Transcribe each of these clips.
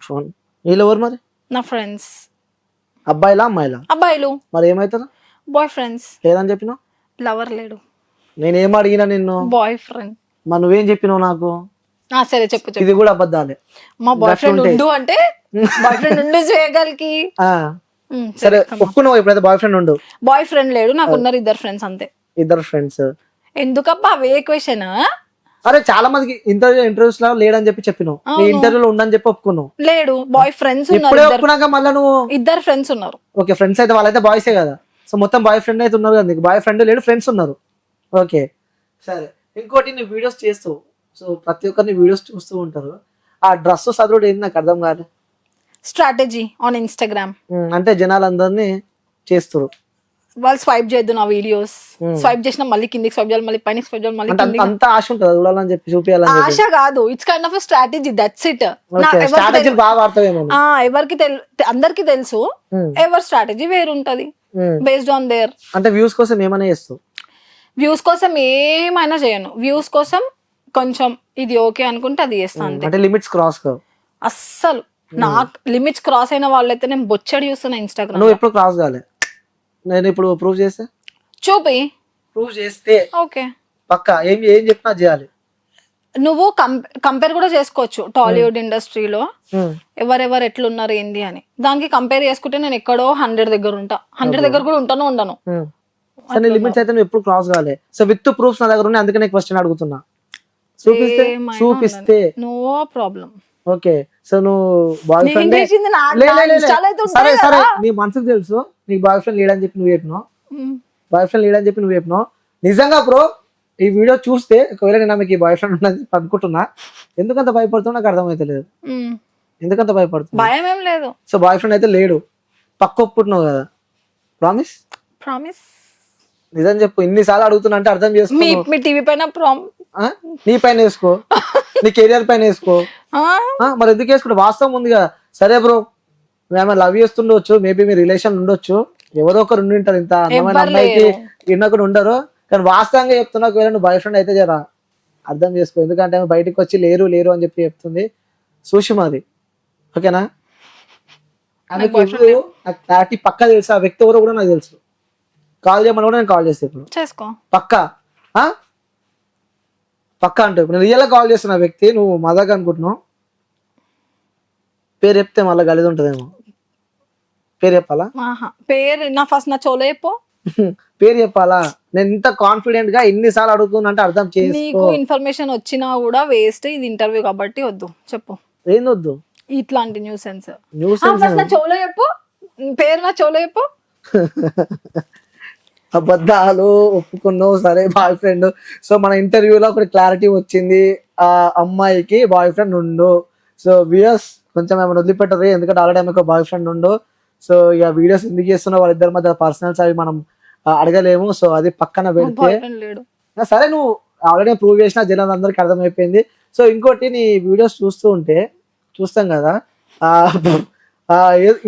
Phone వీళ్ళు ఎవరు మరి? నా ఫ్రెండ్స్. అబ్బాయిలా అమ్మాయిలా? అబ్బాయిలు. మరి ఏమవుతారు బాయ్ ఫ్రెండ్స్. లేదని చెప్పినావు? లవర్ లేడు. నేను ఏం అడిగినా నిన్ను? Boy friend. మరి నువ్వేం చెప్పినావు నాకు? సరే చెప్పు చెప్పు. ఇది కూడా అబద్ధాలే. మా బాయ్ ఫ్రెండ్ గట్లుంటే. ఉండు అంటే బాయ్ ఫ్రెండ్ ఉండు చేయగలికి. ఆ, సరే ఒప్పుకున్నావు ఇప్పుడైతే బాయ్ ఫ్రెండ్ ఉండు? బాయ్ ఫ్రెండ్ లేడు నాకు ఉన్నారు ఇద్దరు ఫ్రెండ్స్ అంతే. ఇద్దరు ఫ్రెండ్స్. ఎందుకబ్బా అవే క్వశ్చన్. అరే చాలా మందికి ఇంటర్వ్యూ ఇంటర్వ్యూస్లో లేడని చెప్పి చెప్పినావు. నీ అవును. ఇంటర్వ్యూలో ఉండని చెప్పి ఒప్పుకున్నావు. లేడు బాయ్ ఫ్రెండ్స్ ఇప్పుడే ఒప్పుకున్నాక మళ్ళీ నువ్వు ఇద్దరు ఫ్రెండ్స్ ఉన్నారు. ఓకే ఫ్రెండ్స్ అయితే వాళ్ళైతే బాయ్సే కదా. సో మొత్తం బాయ్ ఫ్రెండ్ అయితే ఉన్నారు కదా నీకు. బాయ్ ఫ్రెండ్ లేడు ఫ్రెండ్స్ ఉన్నారు. ఓకే. సరే ఇంకోటి నీ వీడియోస్ చేస్తూ సో ప్రతి ఒక్కరిని వీడియోస్ చూస్తూ ఉంటారు. ఆ డ్రెస్ చదువుడు ఏంది నాకు అర్థం కాదు స్ట్రాటజీ ఆన్ ఇన్స్టాగ్రామ్ అంటే జనాలందరినీ చేస్తారు వాళ్ళు స్వైప్ చేయొద్దు నా వీడియోస్. Hmm. స్వైప్ చేసిన మళ్ళీ కిందికి స్వైప్ చేయాలి మళ్ళీ పైన స్వైప్ చేయాలి మళ్ళీ అంత- ఆశ ఉంటుంది చూడాలని చెప్పి చూపించాలని ఆశ కాదు. It's kind of strategy that's it. ఎవరికి తెల్ అందరికి తెలుసు. ఉమ్, ఎవరి స్ట్రాటజీ వేరుంటది. బేస్డ్ ఆన్ దేర్ అంటే వ్యూస్ కోసం ఏమైనా చేస్తావు? వ్యూస్ కోసం ఏమైనా చేయను. వ్యూస్ కోసం కొంచెం ఇది ఓకే అనుకుంటే అది చేస్తాను అంతే. అంటే లిమిట్స్ క్రాస్ అస్సలు. నాకు లిమిట్స్ క్రాస్ అయిన వాళ్ళైతే నేను బొచ్చడి చూస్తున్నా ఇన్స్టాగ్రామ్ నువ్వు ఎప్పుడు క్రాస్ కాలే. నేను ఇప్పుడు ప్రూవ్ చేస్తే? చూపి. ప్రూవ్ చేస్తే. ఓకే. పక్క ఏం ఏం చెప్పినా చేయాలి. నువ్వు కంపేర్ కూడా చేసుకోవచ్చు టాలీవుడ్ ఇండస్ట్రీలో ఉమ్, ఎవరెవరు ఎట్లున్నారు ఏంది అని. దానికి కంపేర్ చేసుకుంటే నేను ఎక్కడో హండ్రెడ్ దగ్గర ఉంటా. హండ్రెడ్ దగ్గర కూడా ఉంటాను ఉండను. ఉమ్. సరే లిమిట్స్ అయితే నువ్వు ఎప్పుడు క్రాస్ కాలే. సో విత్ ప్రూఫ్స్ నా దగ్గర ఉన్నాయి అందుకే నేను క్వశ్చన్ అడుగుతున్నా. చూపిస్తే చూపిస్తే. నో ప్రాబ్లం ఓకే సో నువ్వు బాయ్ ఫ్రెండ్ సరే సరే. నీ మనసుకు తెలుసు. నీకు బాయ్ ఫ్రెండ్ లేడని చెప్పి నువ్వు చెప్పినావు. బాయ్ ఫ్రెండ్ లేడని చెప్పి నువ్వు చెప్పినావు. నిజంగా బ్రో ఈ వీడియో చూస్తే ఒకవేళ నేను ఆమెకి బాయ్ ఫ్రెండ్ ఉన్నది అనుకుంటున్నా ఎందుకంత భయపడుతున్నా నాకు అర్థమైతలేదు ఉమ్. ఎందుకంత భయపడుతున్నా భయం ఏం లేదు. సో బాయ్ ఫ్రెండ్ అయితే లేడు. పక్క ఒప్పుకుంటున్నావు కదా. ప్రామిస్ ప్రామిస్ నిజం చెప్పు ఇన్నిసార్లు అడుగుతున్నా అంటే అర్థం చేసుకో మీ టీవీ పైన? నీ పైన వేసుకో. నీ కెరియర్ పైన వేసుకో. మరి ఎందుకు వేసుకుంటే వాస్తవం ఉంది కదా. సరే బ్రో మేము లవ్ చేస్తుండొచ్చు మేబీ మీ రిలేషన్ ఉండొచ్చు. ఎవరో ఒకరు ఉండి ఉంటారు ఇంత అందమైన అమ్మాయికి లేరు. ఇన్నొకరు ఉండరు. కానీ వాస్తవంగా చెప్తున్నా ఒకవేళ నువ్వు బాయ్ ఫ్రెండ్ అయితే జరా అర్థం చేసుకో. ఎందుకంటే ఆమె బయటికి వచ్చి లేరు లేరు అని చెప్పి చెప్తుంది సుషిమాది ఓకేనా? ఆమెకి నాకు క్లారిటీ పక్క తెలుసు. ఆ వ్యక్తి ఎవరో కూడా నాకు తెలుసు. కాల్ చేయమని కూడా నేను కాల్ చేస్తాను ఇప్పుడు. చేసుకో. పక్క? ఆ? పక్క అంటే నేను రియల్గా కాల్ చేస్తున్న వ్యక్తి నువ్వు మదక్ అనుకుంటున్నావు. పేరు చెప్తే మళ్ళీ గలిది ఉంటుందేమో. పేరు చెప్పాలా? పేరు నా ఫస్ట్ నా చోలో చెప్పు. పేరు చెప్పాలా? నేను ఇంత కాన్ఫిడెంట్గా ఎన్నిసార్లు అడుగుతున్నా అంటే అర్థం చేసుకో. నీకు ఇన్ఫర్మేషన్ వచ్చినా కూడా వేస్ట్ ఇది ఇంటర్వ్యూ కాబట్టి వద్దు. చెప్పు. ఏంది వద్దు? ఇట్లాంటి న్యూస్ సెన్స్ న్యూస్ ఫస్ట్ నా చోలో చెప్పు. పేరు నా చోలో చెప్పు. అబద్ధాలు ఒప్పుకున్నావు సరే బాయ్ ఫ్రెండ్ సో మన ఇంటర్వ్యూలో ఒకటి క్లారిటీ వచ్చింది. ఆ అమ్మాయికి బాయ్ ఫ్రెండ్ ఉండు. సో వియర్స్ కొంచెం ఏమైనా వదిలిపెట్టరు ఎందుకంటే ఆల్రెడీ ఆమెకు బాయ్ ఫ్రెండ్ ఉండు. సో ఇక వీడియోస్ ఎందుకు చేస్తున్నా వాళ్ళిద్దరి మధ్య పర్సనల్స్ అవి మనం అడగలేము. సో అది పక్కన పెడితే సరే నువ్వు ఆల్రెడీ ప్రూవ్ చేసిన జనాలందరికీ అర్థమైపోయింది. సో ఇంకోటి నీ వీడియోస్ చూస్తూ ఉంటే చూస్తాం కదా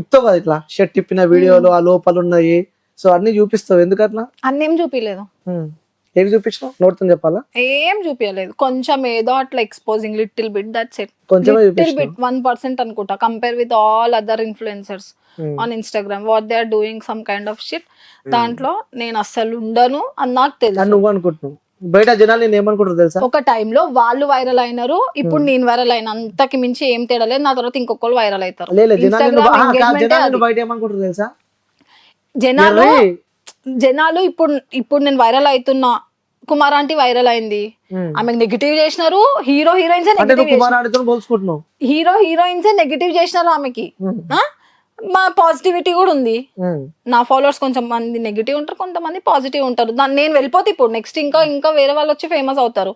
ఇస్తావు కదా ఇట్లా షర్ట్ తిప్పిన వీడియోలు ఆ లోపల ఉన్నాయి సో అన్ని చూపిస్తావు. ఎందుకు అట్లా అన్నేం చూపించలేదు. ఏవి చూపించినావు? నోట్తో చెప్పాలా? ఏం చూపించలేదు కొంచెం ఏదో అట్లా exposing little bit that's it కొంచెమే లిటిల్ బిట్ వన్ పర్సెంట్ అనుకుంటా. Compare with all other influencers Hmm. On Instagram what they are doing some kind of shit దాంట్లో నేను అస్సలు ఉండను అని నాకు తెలుసు. నువ్వు అనుకుంటున్నావు. బయట జనాలు నేను ఏమనుకుంటారు తెలుసా? ఒక టైంలో వాళ్ళు వైరల్ అయినారు. ఇప్పుడు నేను వైరల్ అయిన అంతకి మించి ఏం తేడా లేదు. నా తర్వాత ఇంకొకరు వైరల్ అవుతారు. జనాలు జనాలు తెలుసా? జనాలు. జనాలు ఇప్పుడు ఇప్పుడు నేను వైరల్ అవుతున్నా కుమార్ ఆంటీ వైరల్ అయింది. ఆమెకు నెగిటివ్ చేసినారు hero heroines hero heroines negative చేసినారు ఆమెకి? మా పాజిటివిటీ కూడా ఉంది. నా ఫాలోవర్స్ కొంచెం మంది నెగిటివ్ ఉంటారు కొంతమంది పాజిటివ్ ఉంటారు దాన్ని నేను వెళ్ళిపోతే ఇప్పుడు నెక్స్ట్ ఇంకా ఇంకా వేరే వాళ్ళు వచ్చి ఫేమస్ అవుతారు.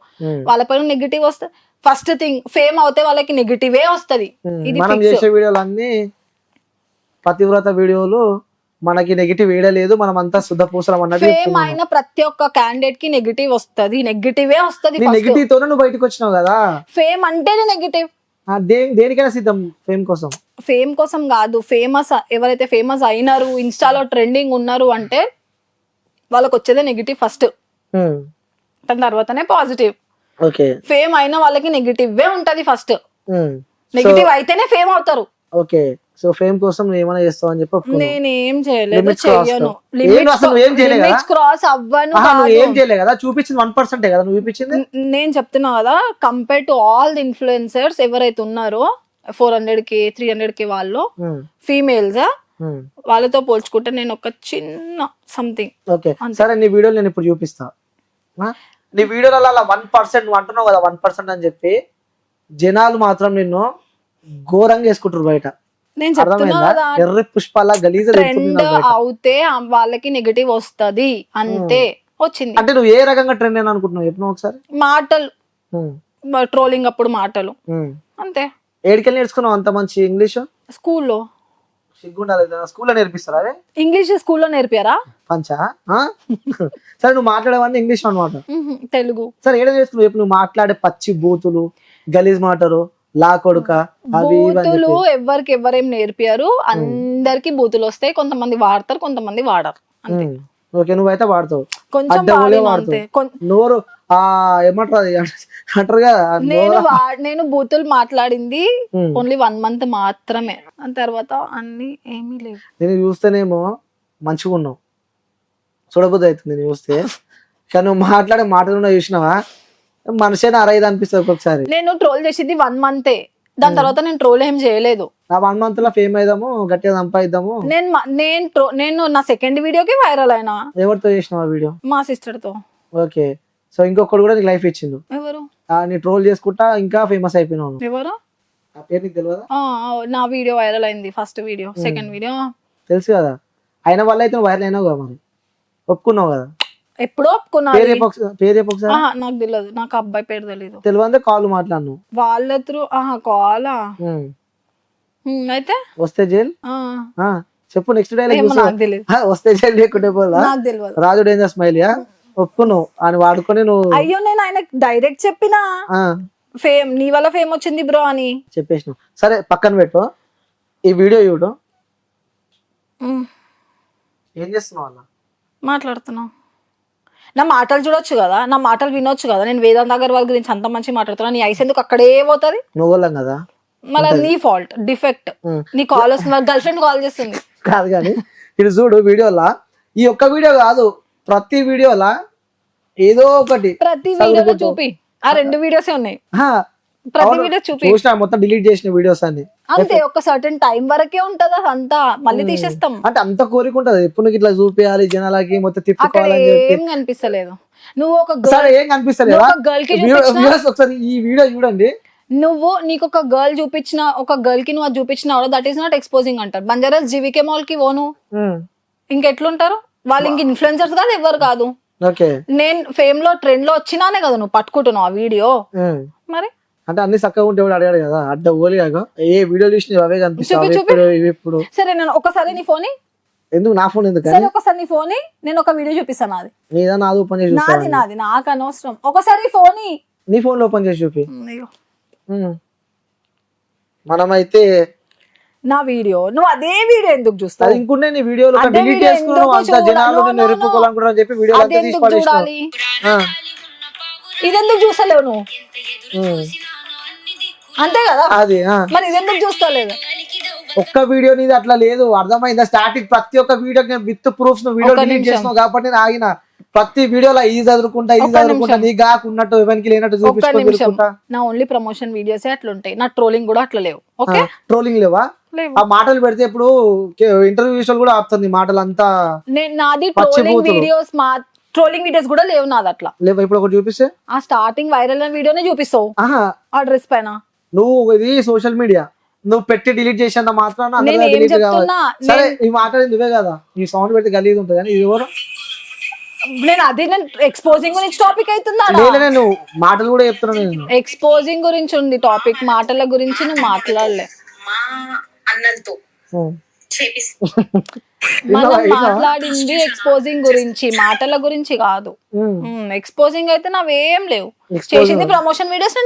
వాళ్ళ పైన నెగిటివ్ వస్తే ఫస్ట్ థింగ్ ఫేమ్ అవుతే వాళ్ళకి నెగిటివే వస్తది. ఇది మనం fix. చేసే వీడియోలు అన్ని పతివ్రత వీడియోలు మనకి నెగిటివ్ వేయలేదు మనం అంతా శుద్ధ పూసలం అన్నది ఫేమ్. అయిన ప్రతి ఒక్క క్యాండిడేట్కి నెగిటివ్ వస్తది నెగిటివే వస్తది నెగిటివ్ తోనే నువ్వు బయటకు వచ్చినావు కదా? ఫేమ్ అంటేనే నెగిటివ్ దేనికైనా సిద్ధం ఫేమ్ కోసం. ఫేమ్ కోసం కాదు ఫేమస్ ఎవరైతే ఫేమస్ అయినారు ఇన్స్టాలో ట్రెండింగ్ ఉన్నారు అంటే వాళ్ళకి వచ్చేదే నెగిటివ్ ఫస్ట్ హ్మ్. దాని తర్వాతనే పాజిటివ్ ఓకే ఫేమ్ అయిన వాళ్ళకి నెగిటివే ఉంటది ఫస్ట్. నెగిటివ్ అయితేనే ఫేమ్ అవుతారు. ఓకే సో ఫేమ్ కోసం ఏమైనా చేస్తావు అని చెప్పి. నేనేం చేయలేదు చెయ్యను. ఏం అసలు నువ్వేం చేయలే కదా? క్రాస్ అవ్వను నువ్వు. ఏం చేయలేదు కదా చూపించింది వన్ పర్సెంటే కదా నువ్వు చూపించింది నేను చెప్తున్నా కదా compare to all the influencers ఎవరైతే ఉన్నారో ఫోర్ హండ్రెడ్కి త్రీ హండ్రెడ్కి వాళ్ళు ఫీమేల్స్ ఉమ్. వాళ్ళతో పోల్చుకుంటే నేను ఒక చిన్న సంథింగ్ ఓకే. సరే నీ వీడియోలు నేను ఇప్పుడు చూపిస్తా? నీ వీడియోలలో అలా వన్ పర్సెంట్ అంటున్నావు కదా వన్ పర్సెంట్ అని చెప్పి జనాలు మాత్రం నిన్ను ఘోరంగా వేసుకుంటారు బయట నేను చెప్తున్నా కదా ఎర్రి పుష్పాల గలీజ ట్రెండ్ అవుతే వాళ్ళకి నెగటివ్ వస్తది అంతే వచ్చింది. అంటే నువ్వు ఏ రకంగా ట్రెండ్ అని అనుకుంటున్నావు? చెప్పు నువ్వు ఒకసారి. మాటలు. ట్రోలింగ్ అప్పుడు మాటలు. అంతే. ఏడికెళ్ళి నేర్చుకున్నావు అంత మంచి ఇంగ్లీష్? స్కూల్లో. స్కూల్లో నేర్పిస్తారా ఇంగ్లీష్ స్కూల్లో నేర్పారా? పంచా? ఆ? సరే నువ్వు మాట్లాడేవన్నీ ఇంగ్లీష్ అనమాట తెలుగు. సరే ఏడ చేస్తున్నావు నువ్వు మాట్లాడే పచ్చి బూతులు గలీజ్ మాటలు. లా కొడుక బూతులు. ఎవరికి ఎవరేం నేర్పారు అందరికి బూతులు వస్తాయి. కొంతమంది వాడతారు కొంతమంది వాడరు. అంతే. ఓకే నువ్వైతే వాడతావు. కొంచెం నోరు ఏమంటారు అంటారు కదా నేను నేను బూతులు మాట్లాడింది. ఓన్లీ వన్ మంత్ మాత్రమే. తర్వాత అన్ని ఏమీ లేవు. నేను చూస్తేనేమో మంచిగా ఉన్నావు. చూడబుద్ధి అవుతుంది నేను చూస్తే. కానీ నువ్వు మాట్లాడే మాటలు చూసినావా? మనిషే అరైదు అనిపిస్తుంది ఒక్కొక్కసారి. నేను ట్రోల్ చేసింది వన్ మంతే దాని తర్వాత నేను ట్రోల్ ఏం చేయలేదు. ఆ వన్ మంత్లో ఫేమ్ అయిదాము గట్టిగా సంపాదిద్దాము. నేను మ- నేను ట్రో- నేను నా సెకండ్ వీడియోకి వైరల్ అయినా. ఎవరితో చేసినావు ఆ వీడియో మా సిస్టర్తో. ఓకే. సో ఇంకొకటి కూడా నీకు లైఫ్ ఇచ్చిండు. ఎవరు? ఆ, నీ ట్రోల్ చేసుకుంటా ఇంకా ఫేమస్ అయిపోయినావు నువ్వు. ఎవరు? ఆ పేరు నీకు తెలియదా ఆ, ఆ, నా వీడియో వైరల్ అయింది ఫస్ట్ వీడియో సెకండ్ వీడియో తెలుసు కదా. అయిన వల్ల అయితే వైరల్ అయినావు కదా మరి. ఒప్పుకున్నావు కదా? ఎప్పుడో పేరు నాకు తెలియదు నాకు అబ్బాయి పేరు తెలీదు. తెలియదే కాల్ మాట్లాడను. వాళ్ళ త్రూ ఆహా కాలా? అయితే? వస్తే జైల్? చెప్పు నెక్స్ట్ డైలాగ్ తెలియదు వస్తే జైల్ లేకుంటే పోదా నాకు తెలియదు రాజు డేంజర్ స్మైల్ యా ఒప్పుకున్నావు అని వాడుకొని నువ్వు అయ్యో నేను ఆయనకు డైరెక్ట్ చెప్పినా? ఫేమ్ నీ వల్ల ఫేమ్ వచ్చింది బ్రో అని. చెప్పేసినావు సరే పక్కన పెట్టు. ఈ వీడియో చూడు. ఏం చేస్తున్నావు మాట్లాడుతున్నావు. నా మాటలు చూడొచ్చు కదా నా మాటలు వినొచ్చు కదా నేను వేదాంత్ అగర్వాల్ గురించి అంత మంచి మాట్లాడుతున్నా నీ ఐస్ ఎందుకు అక్కడే పోతుంది? నువ్వు కదా. మళ్ళీ నీ ఫాల్ట్ డిఫెక్ట్. నీ కాల్ వస్తుంది గర్ల్ ఫ్రెండ్ కాల్ చేస్తుంది. కాదు కానీ ఇది చూడు వీడియోలా ఈ ఒక్క వీడియో కాదు ప్రతి వీడియోలా ఏదో ఒకటి ప్రతి వీడియోలో చూపి. ఆ రెండు వీడియోసే ఉన్నాయి. ప్రతి. వీడియో చూపి చూసినా మొత్తం డిలీట్ చేసిన వీడియోస్ అన్ని. అంతే ఒక సర్టన్ టైం వరకే ఉంటది అదంతా మళ్ళీ తీసేస్తాం. అంటే అంత కోరిక ఉంటది. ఎప్పుడు ఇట్లా చూపించాలి జనాలకి మొత్తం తిప్పుకోవాలని ఏం కనిపిస్తలేదు. నువ్వు ఒక సరే ఏం కనిపిస్తలేదా? గర్ల్కి ఒకసారి ఈ వీడియో చూడండి. నువ్వు నీకు ఒక గర్ల్ చూపించిన ఒక గర్ల్కి నువ్వు చూపించిన దట్ ఈస్ నాట్ ఎక్స్పోజింగ్ అంటారు. బంజారాస్ జీవికే మాల్కి ఓను ఇంకెట్లుంటారు? వాళ్ళు ఇంక ఇన్ఫ్లుయెన్సర్స్ కాదు ఎవరు కాదు. నేను ఫేమ్లో ట్రెండ్లో వచ్చినానే కదా నువ్వు పట్టుకుంటున్నావు ఆ వీడియో మరి? అంటే అన్ని చక్కగా ఉంటే కూడా అడిగాడు కదా. అడ్డ ఓలి కాక ఏ వీడియో చూసిన అవే కనిపిస్తాయి. ఇప్పుడు సరే నేను ఒకసారి నీ ఫోన్? ఎందుకు? నా ఫోన్ ఎందుకు సరే ఒకసారి నీ ఫోన్? నేను ఒక వీడియో చూపిస్తాను నాది. నీదా? నాది ఓపెన్ చేసి నాది నాది. నాకు అనవసరం. ఒకసారి ఫోన్? నీ ఫోన్లో ఓపెన్ చేసి చూపి. మనమైతే నా వీడియో. నువ్వు అదే వీడియో ఎందుకు అది చూస్తావు ఇంకుంటే నీ వీడియోలో అదే డిలీట్ చేసుకున్నావు ఎందుకు అంత? జనాలు. ఎరుపుకోవాలనుకుంటున్నా చెప్పి వీడియో అది అంతా తీసి పడేసినావు. ఇదెందుకు చూస్తలేవు నువ్వు. అంతే కదా? అది. మరి ఇదెందుకు చూస్తలేదు ఒక్క వీడియో నీది అట్లా లేదు. అర్థమైందా? స్టార్టింగ్ ప్రతి ఒక్క వీడియో విత్ ప్రూఫ్స్ నువ్వు వీడియో డిలీట్ కాబట్టి నేను ఆగిన. ప్రతి వీడియోలో ఇది చదువుకుంటా ఇది చదువుకుంటా. నీ కాకున్నట్టు ఎవరికి లేనట్టు ఒక్క చూపించుకో నిమిషం. తిరుగుకుంటా నా ఓన్లీ ప్రమోషన్ వీడియోసే అట్లుంటాయి. నా ట్రోలింగ్ కూడా అట్లా లేవు. ఓకే? ట్రోలింగ్ లేవా? ఆ మాటలు పెడితే ఇప్పుడు ఇంటర్వ్యూ విషయాలు కూడా ఆపుతుంది మాటలు అంతా నేను నాది ట్రోలింగ్. వీడియోస్ మా ట్రోలింగ్ వీడియోస్ కూడా లేవు నాది అట్లా లేవా? ఇప్పుడు ఒకటి చూపిస్తే? ఆ స్టార్టింగ్ వైరల్ అయిన వీడియోనే చూపిస్తావు. ఆ డ్రెస్ పైన. నువ్వు ఇది సోషల్ మీడియా నువ్వు పెట్టి డిలీట్ చేసేంత మాత్రాన నేను కావాలి. సరే ఈ మాట నువ్వే కదా. ఈ సౌండ్ పెడితే గలీజ్ ఉంటుంది కానీ ఇది ఎవరు? నేను అది నేను ఎక్స్పోజింగ్ గురించి టాపిక్ అవుతుందా నువ్వు మాటలు కూడా చెప్తున్నాను నేను. ఎక్స్పోజింగ్ గురించి ఉంది టాపిక్ మాటల గురించి నువ్వు మాట్లాడలే. మా మనం? మాట్లాడింది ఎక్స్పోజింగ్ గురించి మాటల గురించి కాదు. ఎక్స్పోజింగ్ అయితే నావేం లేవు. చేసింది ప్రమోషన్ వీడియోస్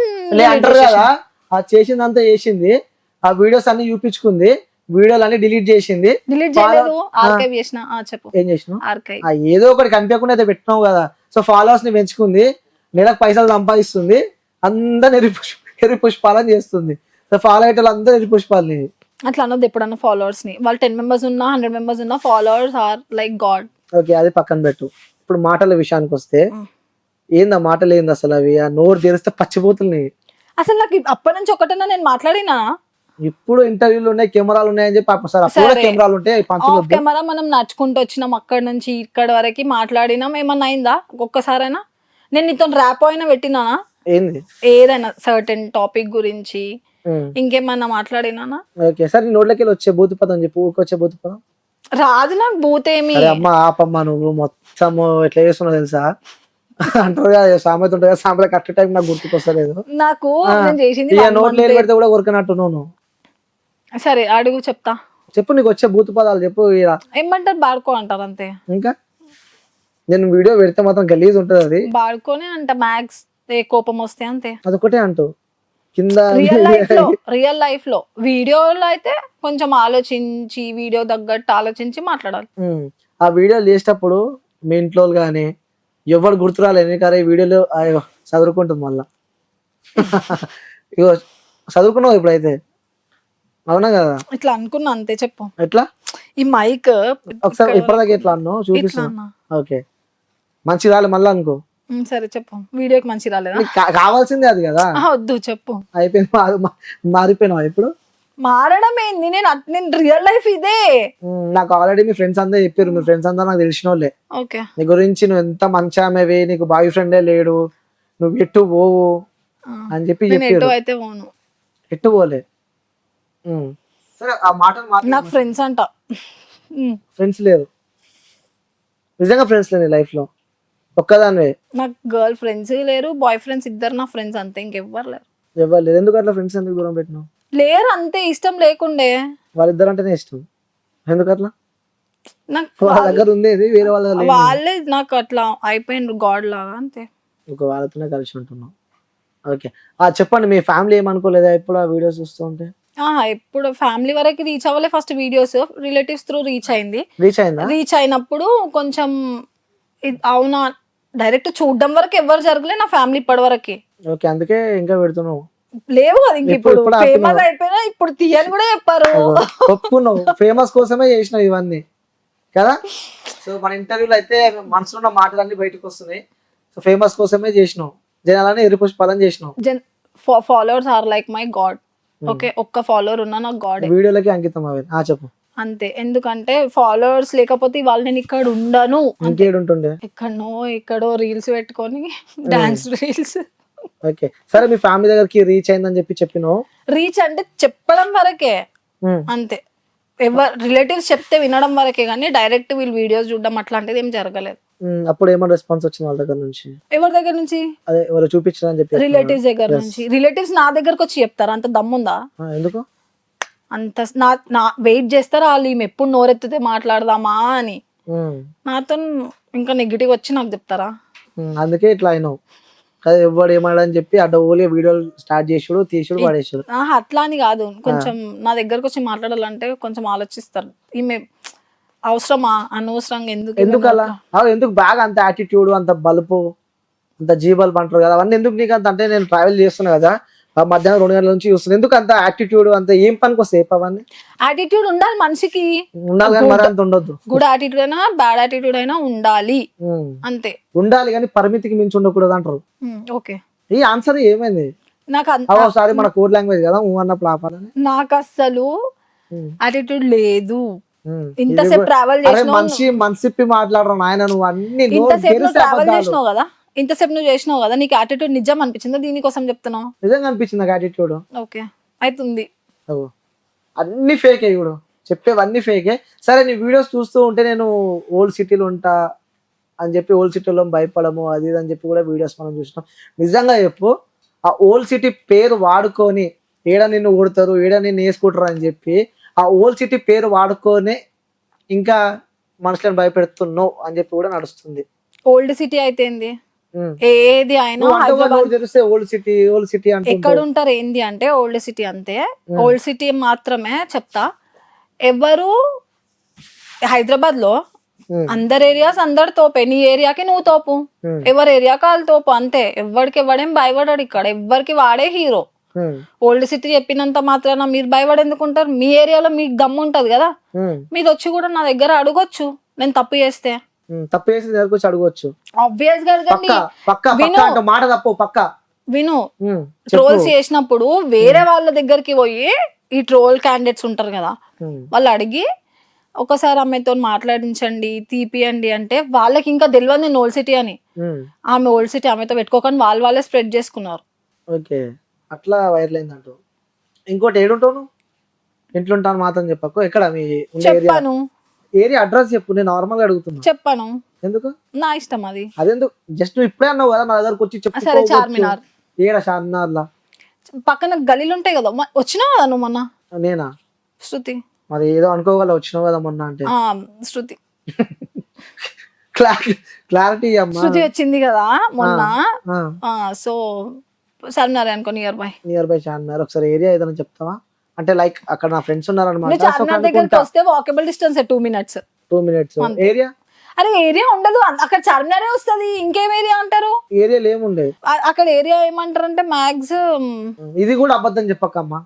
అంటారు కదా. ఆ చేసిందంతా చేసింది. ఆ వీడియోస్ అన్ని చూపించుకుంది. వీడియోలు అన్ని డిలీట్ చేసింది. డిలీట్ చేయలేదు. ఆర్కైవ్ చేసిన. ఆ, చెప్పు. ఏం ఆర్కైవ్ ఆ ఏదో ఒకటి కనిపించకుండా అయితే పెట్టినావు కదా. సో ఫాలోవర్స్ని పెంచుకుంది. నెలకు పైసలు సంపాదిస్తుంది. అందరిని ఎరి ఎరి పుష్పాలని చేస్తుంది. సో ఫాలో అయ్యేటోళ్ళు అందరూ ఎరి పుష్పాలని అట్లా అనొద్దు ఎప్పుడన్నా ఫాలోవర్స్ని. వాళ్ళు టెన్ మెంబర్స్ ఉన్నా హండ్రెడ్ మెంబర్స్ ఉన్నా followers are like god okay అది పక్కన పెట్టు. ఇప్పుడు మాటల విషయానికి వస్తే. ఏంది మాటలు ఏంది అసలు అవి? ఆ నోరు తెరిస్తే పచ్చిపోతున్నాయి అసలు నాకు అప్పటి నుంచి ఒకటన్నా నేను మాట్లాడినా? ఇప్పుడు ఇంటర్వ్యూలు ఉన్నాయి కెమెరాలు ఉన్నాయని చెప్పి అప్పుడు. కెమెరాలు ఉంటాయి కెమెరా మనం నడుచుకుంటూ వచ్చినాం అక్కడ నుంచి ఇక్కడ వరకు మాట్లాడినాం. ఏమన్నా అయిందా ఒక్కసారైనా? నేను నీతో ర్యాప్ అయినా పెట్టినానా ఏంది? ఏదైనా సర్టెన్ టాపిక్ గురించి. ఇంకేమన్నా మాట్లాడినానా ఓకే సరే నోట్లోకి వచ్చే భూతి పదం చెప్పు ఊరికొచ్చే భూతి పదం. రాదు నాకు భూతేమి అరే అమ్మ ఆపమ్మ నువ్వు మొత్తం ఎట్లా చేస్తున్నావు తెలుసా? అంటారు కదా సామెత ఉంటుంది సామెత కరెక్ట్ టైం నాకు గుర్తుకొస్తలేదు. నాకు చేసింది month ఏలు పెడితే కూడా ఉరకనట్టు నువ్వు సరే అడుగు చెప్తా. చెప్పు నీకు వచ్చే భూతి పదాలు చెప్పు. ఏమంటారు? బాడుకో అంటారు అంతే. ఇంకా? నేను వీడియో పెడితే మాత్రం గలీజ్ ఉంటుంది అది. బాడుకోనే అంట మ్యాక్స్ కోపం వస్తే అంతే. అదొకటే అంటూ కింద రియల్ లైఫ్ లో రియల్ లైఫ్లో. వీడియోలో అయితే కొంచెం ఆలోచించి వీడియో తగ్గట్టు ఆలోచించి మాట్లాడాలి. ఆ వీడియోలు చేసేటప్పుడు మీ ఇంట్లో కానీ ఎవరు గుర్తురాలేదు కానీ ఈ వీడియోలో చదువుకుంటుంది మళ్ళా. ఇగో చదువుకున్నావు ఇప్పుడైతే? అవునా కదా? ఇట్లా అనుకున్నా అంతే చెప్పు. ఎట్లా? ఈ మైక్ ఒకసారి ఇప్పటిదాకా ఎట్లా అన్నావు? చూపిస్తున్నా. ఓకే. మంచి రాలి మళ్ళీ అనుకో. సరే చెప్పు. వీడియోకి మంచి రాలేదా? కావాల్సిందే అది కదా. వద్దు చెప్పు. అయిపోయింది మారిపోయినావు ఇప్పుడు? మారడం ఏంది నేను అట్- నేను రియల్ లైఫ్ ఇదే. ఉమ్, నాకు ఆల్రెడీ మీ ఫ్రెండ్స్ అందరూ చెప్పారు మీ ఫ్రెండ్స్ అందరూ నాకు తెలిసిన వాళ్ళే ఓకే. నీ గురించి నువ్వు ఎంత మంచి ఆమెవి నీకు బాయ్ ఫ్రెండే లేడు నువ్వు ఎట్టు పోవు అని చెప్పి నేను ఎటు చెప్పారు అయితే పోను. ఎట్టు పోలే? ఉమ్. సరే ఆ మాటలు నాకు ఫ్రెండ్స్ అంట. ఉమ్, ఫ్రెండ్స్ లేరు. నిజంగా ఫ్రెండ్స్ లేని లైఫ్లో. ఒక్కదానివే. నాకు గర్ల్ ఫ్రెండ్స్ లేరు బాయ్ ఫ్రెండ్స్ ఇద్దరు నా ఫ్రెండ్స్ అంతే. ఇంకెవ్వరు లేరు. ఎవరు లేరు. ఎందుకు అట్లా ఫ్రెండ్స్ ఎందుకు దూరం పెట్టినావు? లేరు అంతే ఇష్టం లేకుండే. వాళ్ళిద్దరు అంటేనే ఇష్టం. ఎందుకు అట్లా నాకు వాళ్ళ దగ్గర ఉంది ఇది వేరే వాళ్ళ దగ్గర లేదు వాళ్ళే నాకు అట్లా అయిపోయిండ్రు గాడ్ లాగా అంతే. ఒక వాళ్ళతోనే కలిసి ఉంటున్నాం. ఓకే. ఆ చెప్పండి మీ ఫ్యామిలీ ఏమనుకోలేదా ఎప్పుడు ఆ వీడియోస్ చూస్తూ ఉంటే? ఆహా, ఇప్పుడు ఫ్యామిలీ వరకు రీచ్ అవ్వలే. First videos relatives through reach అయింది. రీచ్ అయిందా? రీచ్ అయినప్పుడు కొంచెం ఇది అవునా డైరెక్ట్ చూడడం వరకు ఎవరు జరగలే నా ఫ్యామిలీ ఇప్పటి వరకే. ఓకే అందుకే ఇంకా పెడుతున్నావు. లేవు కదా ఇంక ఇప్పుడు- ఫేమస్. అయిపోయినా ఇప్పుడు తీయని కూడా చెప్పారు. ఒప్పుకున్నావు. ఫేమస్ కోసమే చేసినావు ఇవన్నీ. కదా? సో మన ఇంటర్వ్యూలో అయితే మనసులో ఉన్న మాటలన్నీ బయటకు వస్తున్నాయి. సో ఫేమస్ కోసమే చేసినావు. జనాలని ఎరిపుష్పాలని చేసినావు. Jan followers are like my god okay ఒక్క ఫాలోవర్ ఉన్నా నాకు గాడ్ వీడియోలకి అంకితం అవి. ఆ చెప్పు. అంతే. ఎందుకంటే ఫాలోవర్స్ లేకపోతే ఇవాళ నేను ఇక్కడ ఉండను. ఇంకేడుంటుండే? ఎక్కడనో ఎక్కడో రీల్స్ పెట్టుకొని డాన్స్ రీల్స్ ఓకే. సరే మీ ఫ్యామిలీ దగ్గరికి రీచ్ అయిందని చెప్పి చెప్పినావు. రీచ్ అంటే చెప్పడం వరకే. అంతే. ఎవరు రిలేటివ్స్ చెప్తే వినడం వరకే కానీ డైరెక్ట్ వీళ్ళు వీడియోస్ చూడడం అట్లాంటిది ఏం జరగలేదు. అప్పుడు ఏమైనా రెస్పాన్స్ వచ్చింది వాళ్ళ దగ్గర నుంచి? ఎవరి దగ్గర నుంచి? అదే ఎవరు చూపించారని చెప్పి రిలేటివ్స్ దగ్గర నుంచి. రిలేటివ్స్ నా దగ్గరకు వచ్చి చెప్తారు? అంత దమ్ముందా? ఎందుకు? అంత నా నా వెయిట్ చేస్తారా వాళ్ళు? ఈమె ఎప్పుడు నోరెత్తితే మాట్లాడదామా అని. నాతో ఇంకా నెగిటివ్ వచ్చి నాకు చెప్తారా? అందుకే ఇట్లా అయినావు. కదా ఎవడు ఏమన్నాడని చెప్పి అడ్డ ఓలే వీడియోలు స్టార్ట్ చేసుడు తీసుడు పడేసాడు అట్లా అని కాదు. కొంచెం నా దగ్గరకు వచ్చి మాట్లాడాలంటే కొంచెం ఆలోచిస్తారు. ఈమె అవసరమా? అనవసరంగా ఎందుకు అలా ఎందుకు బాగా అంత యాటిట్యూడ్ అంత బలుపు అంత జీబల్పు అంటారు కదా? అవన్నీ ఎందుకు నీకు అంత? అంటే నేను ట్రావెల్ చేస్తున్నా కదా. మధ్యాహ్నం రెండు గంటల నుంచి చూస్తున్నా ఎందుకు అంత యాటిట్యూడ్ అంత ఏం పనికి వస్తాయి అవన్నీ యాటిట్యూడ్ ఉండాలి మనిషికి. ఉండాలి కానీ మరి అంత ఉండొద్దు. గుడ్ యాటిట్యూడ్ అయినా బ్యాడ్ యాటిట్యూడ్ అయినా ఉండాలి. అంతే. ఉండాలి కానీ పరిమితికి మించి ఉండకూడదు అంటారు. ఓకే. ఈ ఆన్సర్ ఏమైంది? నాకు ఒకసారి మన కోడ్ లాంగ్వేజ్ కదా అన్నప్పుడు ఆపాలని నాకు అస్సలు. యాటిట్యూడ్ లేదు. ఇంతసేపు ట్రావెల్ అరే చేసినావు మనిషి మనసిప్పి మాట్లాడరు నాయన నువ్వు అన్ని ఇంతసేపు ట్రావెల్. చేసినావు కదా. ఇంతసేపు నువ్వు చేసినావు కదా నీకు యాటిట్యూడ్ నిజం అనిపించిందా? దీనికోసం చెప్తున్నావు. నిజంగా అనిపించింది నాకు యాటిట్యూడ్ ఓకే అవుతుంది అవు అన్ని ఫేకే ఇప్పుడు చెప్పేవన్నీ ఫేకే సరే నీ వీడియోస్ చూస్తూ ఉంటే నేను ఓల్డ్ సిటీలో ఉంటా అని చెప్పి ఓల్డ్ సిటీలో భయపడము అది ఇది అని చెప్పి కూడా వీడియోస్ మనం చూసినాం. నిజంగా చెప్పు ఆ ఓల్డ్ సిటీ పేరు వాడుకొని ఏడ నిన్ను కొడతారు ఏడ నిన్ను వేసుకుంటారు అని చెప్పి ఆ ఓల్డ్ సిటీ పేరు వాడుకొని ఇంకా మనుషులను భయపెడుతున్నావు అని చెప్పి కూడా నడుస్తుంది. ఓల్డ్ సిటీ అయితే ఏంది అయినా ఓల్డ్ సిటీ ఓల్డ్ సిటీ ఎక్కడ ఉంటారు ఏంది అంటే ఓల్డ్ సిటీ అంతే. ఓల్డ్ సిటీ మాత్రమే చెప్తా. ఎవరు హైదరాబాద్లో. అందరు ఏరియాస్ అందరు తోపే. నీ ఏరియాకి నువ్వు తోపు. ఎవరి ఏరియాకి వాళ్ళు తోపు? అంతే. ఎవరికి ఇవ్వడేం భయపడాడు ఇక్కడ. ఎవరికి వాడే హీరో ఓల్డ్ సిటీ చెప్పినంత మాత్రాన మీరు భయపడి ఎందుకుంటారు మీ ఏరియాలో మీకు దమ్ము ఉంటది కదా. మీది వచ్చి కూడా నా దగ్గర అడగొచ్చు. నేను తప్పు చేస్తే. తప్పు చేసి దగ్గరకు వచ్చి అడగవచ్చు ఆబ్వియస్గా పక్క పక్క పక్క విను. అంటే మాట తప్పు పక్క. విను. ట్రోల్స్ చేసినప్పుడు వేరే వాళ్ళ దగ్గరికి పోయి ఈ ట్రోల్ క్యాండిడేట్స్ ఉంటారు కదా వాళ్ళు అడిగి ఒకసారి ఆమెతో మాట్లాడించండి తీపియండి అంటే వాళ్ళకి ఇంకా తెలియదు నేను ఓల్డ్ సిటీ అని ఆమె ఓల్డ్ సిటీ ఆమెతో పెట్టుకోకుండా వాళ్ళు వాళ్ళే స్ప్రెడ్ చేసుకున్నారు. ఓకే. అట్లా వైరల్ అయింది అంటూ ఇంకోటి ఏడుంటావు? ఇంట్లో ఉంటాను మాత్రం చెప్పకు. ఎక్కడ? మీ చెప్పాను. ఏరియా అడ్రస్ చెప్పు నేను నార్మల్గా అడుగుతున్నా. చెప్పాను. ఎందుకు? నా ఇష్టం అది. అదెందుకు? జస్ట్ ఇప్పుడే అన్నావు కదా నా దగ్గరకు వచ్చి చెప్పు సరే చార్మినార్. ఏడా చార్మినార్ లా పక్కన గలీలు ఉంటాయి కదా వచ్చినావు కదా నువ్వు మొన్న? నేనా? శృతి. మరి ఏదో అనుకోగల వచ్చినావు కదా మొన్న అంటే? శృతి. క్లారిటీ అమ్మా శృతి వచ్చింది కదా మొన్న. సో చార్మినార్ అనుకో near by near by Charminar. ఒకసారి ఏరియా ఏదైనా చెప్తావా? అంటే లైక్ అక్కడ నా ఫ్రెండ్స్ ఉన్నారనమాట వస్తే walkable distance two minutes two minutes. Area అరే ఏరియా ఉండదు. అక్కడ చార్మినారే వస్తది. ఇంకేం ఏరియా అంటారు? ఏరియాలు ఏముండే అక్కడ ఏరియా ఏమంటారు అంటే మ్యాక్స్ ఇది కూడా అబద్ధం చెప్పకమ్మా.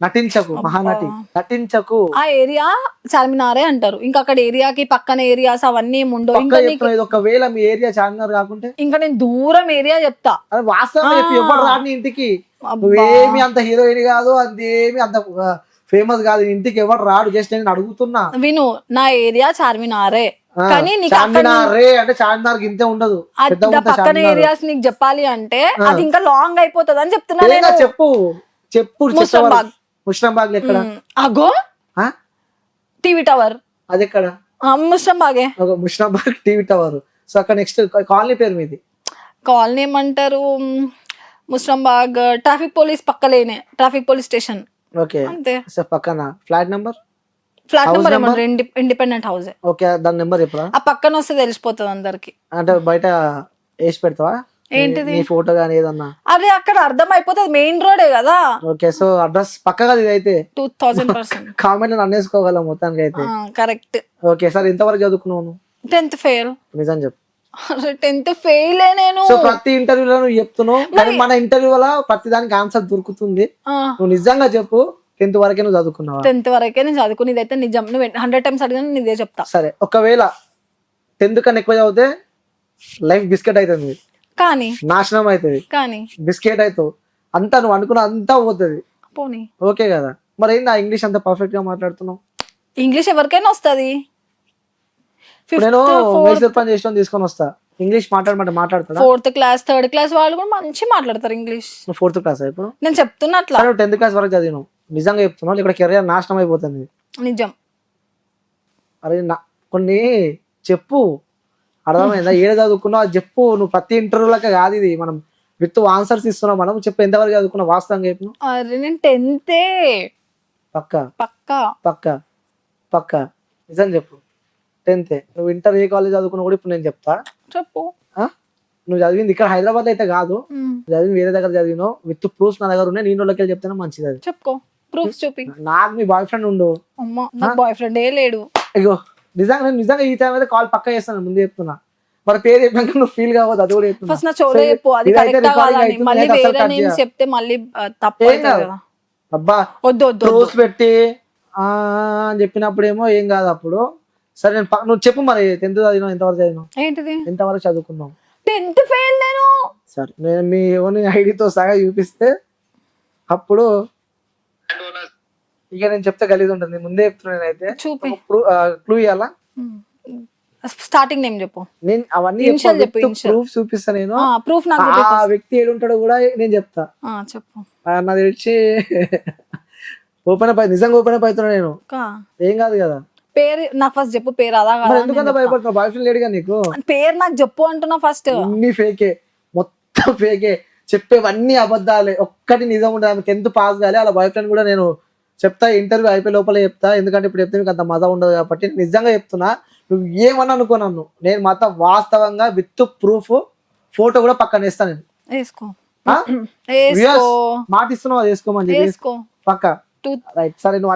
నటించకు మహానటి. నటించకు. ఆ ఏరియా చార్మినారే అంటారు. ఇంకా అక్కడ ఏరియాకి పక్కన ఏరియాస్ అవన్నీ ఏమి ఉండవు. ఇంకా నీకు ఒకవేళ మీ ఏరియా చార్మినార్ కాకుంటే? ఇంకా నేను దూరం ఏరియా చెప్తా. అది వాస్తవం చెప్పి. ఎవరు రాని ఇంటికి. నువ్వేమి అంత హీరోయిన్ కాదు అంతేమి అంత ఫేమస్ కాదు. ఇంటికి ఎవరు రాడు? జస్ట్ నేను అడుగుతున్నా. విను నా ఏరియా చార్మినారే. కానీ నీకు చార్మినార్ అంటే చార్మినార్ ఇంతే ఉండదు. పెద్ద పక్కన చార్మినార్. ఏరియాస్ నీకు చెప్పాలి అంటే. అది ఇంకా లాంగ్ అయిపోతుంది అని చెప్తున్నా చెప్పు. చెప్పు ముస్లింబాగ్. ముస్లింబాగ్ ఎక్కడ? అగో? TV tower. అది ఎక్కడ ముస్లింబాగే ముస్లింబాగ్ టీవీ టవర్. సో అక్కడ నెక్స్ట్ కాలనీ పేరు మీది? కాలనీ ఏమంటారు? Muslimbagh traffic police పక్కలేనే. Traffic police station. Okay. అంతే. సో పక్కన ఫ్లాట్ నెంబర్? Flat number? ఏమన్నా ఇండిపెండెంట్ హౌస్. ఓకే దాని నెంబర్ చెప్పరా? ఆ పక్కన వస్తే తెలిసిపోతుంది అందరికి. అంటే బయట వేసి పెడతావా? ఏంటిది? నీ ఫోటో కానీ ఏదన్నా? అదే అక్కడ అర్థం అయిపోతుంది మెయిన్ రోడే కదా. ఓకే సో అడ్రస్ పక్కగా ఇది అయితే టూ థౌజండ్ పర్సెంట్ కామెంట్ అన్నేసుకోగలం మొత్తానికి అయితే కరెక్ట్ ఓకే సార్ ఇంతవరకు చదువుకున్నావు నువ్వు? Tenth fail. నిజం చెప్పు. టెన్త్ ఫెయిల్ నేను. సో ప్రతి ఇంటర్వ్యూలో నువ్వు చెప్తున్నావు కానీ మన ఇంటర్వ్యూ వల్ల ప్రతి దానికి ఆన్సర్ దొరుకుతుంది. నువ్వు నిజంగా చెప్పు టెన్త్ వరకే నువ్వు చదువుకున్నావా? టెన్త్ వరకే నేను చదువుకునేది అయితే నిజం. నువ్వు హండ్రెడ్ టైమ్స్ అడిగినా నేను ఇదే చెప్తా. సరే ఒకవేళ టెన్త్ కన్నా ఎక్కువ చదివితే లైఫ్ బిస్కెట్ అవుతుంది. కానీ. నాశనం అవుతుంది. కానీ. బిస్కెట్ అవుతావు. అంతా నువ్వు అనుకున్న అంతా పోతుంది. పోనీ. ఓకే కదా. మరి ఏంది ఆ ఇంగ్లీష్ అంత పర్ఫెక్ట్గా మాట్లాడుతున్నావు? ఇంగ్లీష్ ఎవరికైనా వస్తుంది. నేను మైసూర్ పని చేసిన తీసుకొని వస్తా. ఇంగ్లీష్ మాట్లాడమంటే మాట్లాడతాడా? ఫోర్త్ క్లాస్ థర్డ్ క్లాస్ వాళ్ళు కూడా మంచి మాట్లాడతారు ఇంగ్లీష్ ఫోర్త్ క్లాస్ ఇప్పుడు? నేను చెప్తున్నా అట్లా. సరే టెన్త్ క్లాస్ వరకు చదివినావు. నిజంగా చెప్తున్నావు. ఇక్కడ కెరియర్ నాశనం అయిపోతుంది. నిజం. అరే నా కొన్ని చెప్పు. అర్థమైందా? ఏడ చదువుకున్నావు? అది చెప్పు. నువ్వు ప్రతి ఇంటర్వ్యూలకే కాదు ఇది. మనం విత్ ఆన్సర్స్ ఇస్తున్నావు మనం. చెప్పు ఎంతవరకు చదువుకున్నావు? వాస్తవంగా చెప్పు. అరే నేను టెన్తే పక్క? పక్కా. పక్క? పక్క? నిజం చెప్పు. టెన్త్ నువ్వు ఇంటర్ ఏ కాలేజ్ చదువుకున్నా కూడా ఇప్పుడు నేను చెప్తా. చెప్పు? నువ్వు చదివింది ఇక్కడ హైదరాబాద్ అయితే కాదు. చదివి వేరే దగ్గర చదివినావు. విత్ ప్రూఫ్స్ నా దగ్గర ఉన్నాయి. నేను వాళ్ళకి చెప్తేనే. మంచిది అది. చెప్పుకో. ప్రూఫ్స్ చూపి. నాకు మీ బాయ్ ఫ్రెండ్ ఉండు. అమ్మా నాకు బాయ్ ఫ్రెండ్ ఏ లేడు. అయ్యో నిజంగా నేను నిజంగా ఈ టైం అయితే కాల్ పక్క చేస్తాను ముందు చెప్తున్నా. మరి పేరు చెప్పాక నువ్వు ఫీల్ కావద్దు అది కూడా చెప్తున్నా. ఫస్ట్ నా చోలో సరే, చెప్పు అది ఇదైతే కరెక్ట్ recording కాదని అవుతుంది, మళ్ళీ వేరే. చెప్తే మళ్ళీ అబ్బా వద్దు వద్దు. రోజు పెట్టి ఆ అని చెప్పినప్పుడేమో ఏం కాదు అప్పుడు. సరే నేను నువ్వు చెప్పు మరి టెన్త్ చదివినావు ఎంతవరకు చదివినావు? ఏంటిది? ఎంతవరకు చదువుకున్నావు? టెన్త్ ఫెయిల్ నేను. సరే నేను మీ ఓన్ ఐడితో సగా చూపిస్తే అప్పుడు ఇక నేను చెప్తే గలీజ్ ఉంటుంది. ముందే చెప్తున్నా నేనైతే. చూపి. క్లూ ఇవ్వాలా స్టార్టింగ్ నేమ్ చెప్పు. నేను అవన్నీ చెప్పు. ప్రూఫ్ చూపిస్తా నేను. ప్రూఫ్ నాకు ఆ. వ్యక్తి ఏడుంటాడో కూడా నేను చెప్తా. చెప్పు. నాకు తెలిసి ఓపెన్ అప్ నిజంగా ఓపెన్ అప్ అవుతున్నా నేను. ఏం కాదు కదా. పేరు నాకు ఫస్ట్ చెప్పు పేరు కాదా? ఎందుకంత భయపడుతున్నావు? బాయ్ ఫ్రెండ్ లేడుగా నీకు? పేరు నాకు చెప్పు అంటున్నా ఫస్ట్ అన్ని ఫేకే మొత్తం ఫేకే చెప్పేవన్నీ అబద్ధాలే. ఒక్కటి నిజం ఉండదు. ఆమె టెన్త్ పాస్ కాలే. అలా బాయ్ ఫ్రెండ్ కూడా నేను చెప్తా ఇంటర్వ్యూ అయిపోయి లోపల చెప్తా. ఎందుకంటే ఇప్పుడు చెప్తే మీకు అంత మజా ఉండదు కాబట్టి నిజంగా చెప్తున్నా నువ్వు ఏమని అనుకో నన్ను. నేను మాత్రం వాస్తవంగా విత్ ప్రూఫ్ ఫోటో కూడా పక్కన వేస్తాను నేను. మాట ఇస్తున్నావు అది వేసుకోమని చెప్పి. పక్క. రైట్ సరే నువ్వు